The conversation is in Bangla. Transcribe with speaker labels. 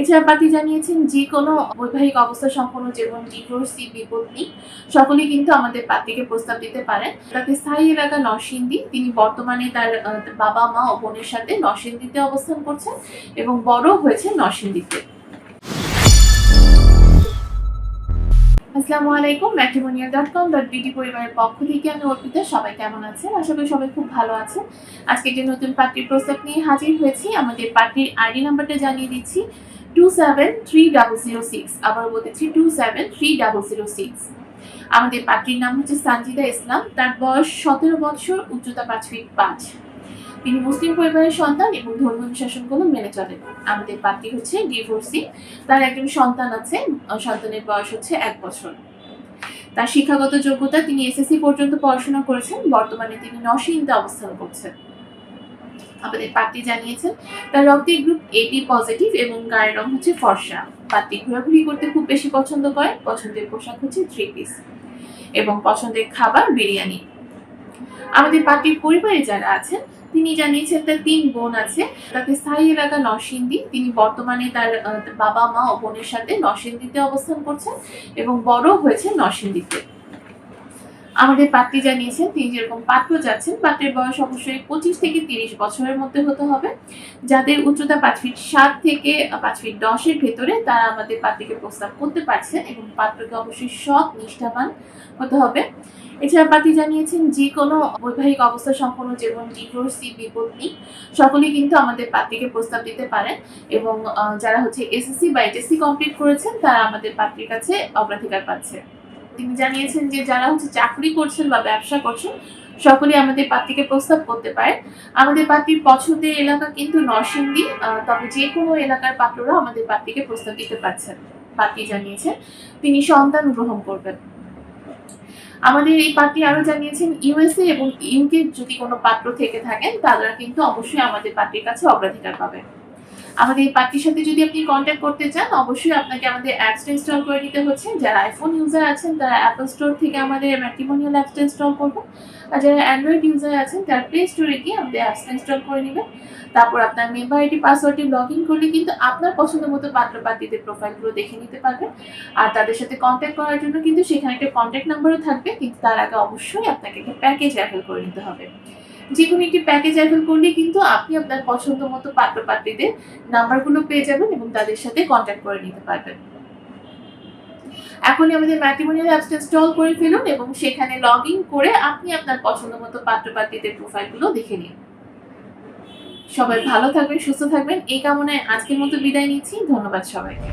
Speaker 1: এছাড়া পার্টি জানিয়েছেন? যে কোনো বৈবাহিক অবস্থা সম্পন্ন যেমন ডিভোর্সি বিপত্তি, সকলেই কিন্তু আমাদের পার্টিকে প্রস্তাব দিতে পারেন। তাতে স্থায়ী এলাকা নরসিংদী, তিনি বর্তমানে তার বাবা, মা ও বোনের সাথে নরসিংদীতে অবস্থান করছেন এবং বড় হয়েছে নরসিংদীতে। আসসালামু আলাইকুম matrimonial dot com dot BD পরিবারের পক্ষ থেকে আমি অর্পিতা, সবাই কেমন আছেন? আশা করি সবাই খুব ভালো আছেন। আজকে যে নতুন পার্টির প্রস্তাব নিয়ে হাজির হয়েছি, আমাদের পার্টির আইডি নাম্বারটা জানিয়ে দিচ্ছি two seven three double zero six আবার বলতেছি two seven three double zero six আমাদের পার্টির নাম হচ্ছে সানজিদা ইসলাম, তার বয়স সতেরো বছর, উচ্চতা পাঁচ ফিট পাঁচ। তিনি মুসলিম পরিবারের সন্তান এবং ধর্মীয় অনুশাসনগুলো মেনে চলেন আমাদের পার্টি হচ্ছে ডিভোর্সি তার একজন সন্তান আছে, সন্তানের বয়স হচ্ছে এক বছর। তার শিক্ষাগত যোগ্যতা তিনি এসএসসি পর্যন্ত পড়াশোনা করেছেন, বর্তমানে তিনি নরসিংদীতে অবস্থান করছেন। আমাদের পার্টি জানিয়েছেন। তার রক্তের গ্রুপ এটি পজিটিভ এবং গায়ের রং হচ্ছে ফর্সা। পার্টি ঘোরাঘুরি করতে খুব বেশি পছন্দ করে। পছন্দের পোশাক হচ্ছে থ্রি পিস এবং পছন্দের খাবার বিরিয়ানি। আমাদের পার্টির পরিবারে যারা আছেন, তিনি জানিয়েছেন তার তিন বোন আছে। তাতে স্থায়ী এলাকা নরসিংদী। তিনি বর্তমানে তার বাবা মা ও বোনের সাথে নরসিংদীতে অবস্থান করছেন এবং বড় হয়েছে নরসিংদীতে। আমাদের পাত্রী জানিয়েছেন, তিনি যেরকম পাত্র যাচ্ছেন, পাত্রের বয়স অবশ্যই পঁচিশ থেকে তিরিশ বছরের মধ্যে হতে হবে। যাদের উচ্চতা পাঁচ ফিট সাত থেকে পাঁচ ফিট দশের ভেতরে, তারা আমাদের পাত্রীকে প্রস্তাব করতে পারছেন এবং পাত্রকে অবশ্যই সৎ, নিষ্ঠাবান হতে হবে। এছাড়া পাতি জানিয়েছেন যে কোনো বৈবাহিক অবস্থা সম্পন্ন, যেমন ডিভোর্সি বিপত্তি, সকলেই কিন্তু আমাদের পাত্রীকে প্রস্তাব দিতে পারেন এবং যারা হচ্ছে এসএসসি বা এইচএসসি কমপ্লিট করেছেন, তারা আমাদের পাত্রীর কাছে অগ্রাধিকার পাচ্ছে। তিনি জানিয়েছেন যে যারা হচ্ছে চাকরি করছেন বা ব্যবসা করছেন সকলে আমাদের পাত্রীকে প্রস্তাব করতে পারে। আমাদের পাত্রীর পছন্দের এলাকা কিন্তু নরসিংদী তবে যে কোনো এলাকার পাত্ররা আমাদের পাত্রীকে প্রস্তাব দিতে পারছেন, পাত্রী জানিয়েছেন। তিনি সন্তান গ্রহণ করবেন। আমাদের এই পাত্রী আরও জানিয়েছেন ইউএসএ এবং ইউকে যদি কোনো পাত্র থেকে থাকেন, তারা কিন্তু অবশ্যই আমাদের পাত্রীর কাছে অগ্রাধিকার পাবে আমাদের এই পাত্রীর সাথে যদি আপনি কন্ট্যাক্ট করতে চান, অবশ্যই আপনাকে আমাদের অ্যাপসটা ইনস্টল করে নিতে হচ্ছে। যারা আইফোন ইউজার আছেন, তারা অ্যাপল স্টোর থেকে আমাদের ম্যাট্রিমোনিয়াল অ্যাপসটা ইনস্টল করবেন। আর যারা অ্যান্ড্রয়েড ইউজার আছেন, তারা প্লে স্টোরে গিয়ে আমাদের অ্যাপসটা ইনস্টল করে নেবেন। তারপর আপনার মেম্বার আইডি পাসওয়ার্ডটি লগ ইন করলে কিন্তু আপনার পছন্দ মতো পাত্র পাত্রীদের প্রোফাইলগুলো দেখে নিতে পারবেন। আর তাদের সাথে কন্ট্যাক্ট করার জন্য কিন্তু সেখানে একটা কন্ট্যাক্ট নাম্বারও থাকবে, কিন্তু তার আগে অবশ্যই আপনাকে একটা প্যাকেজ অ্যাভেল করে নিতে হবে। যে কোনো একটি প্যাকেজ অ্যাভেল করলে কিন্তু আপনি আপনার পছন্দ মতো পাত্র পাত্রীদের নাম্বারগুলো পেয়ে যাবেন এবং তাদের সাথে কন্ট্যাক্ট করে নিতে পারবেন। এখনই আমাদের ম্যাট্রিমোনিয়াল অ্যাপসটা ইনস্টল করে ফেলুন এবং সেখানে লগ ইন করে আপনি আপনার পছন্দ মতো পাত্র পাত্রীদের প্রোফাইলগুলো দেখে নিন। সবাই ভালো থাকবেন, সুস্থ থাকবেন, এই কামনায় আজকের মতো বিদায় নিচ্ছি। ধন্যবাদ সবাইকে।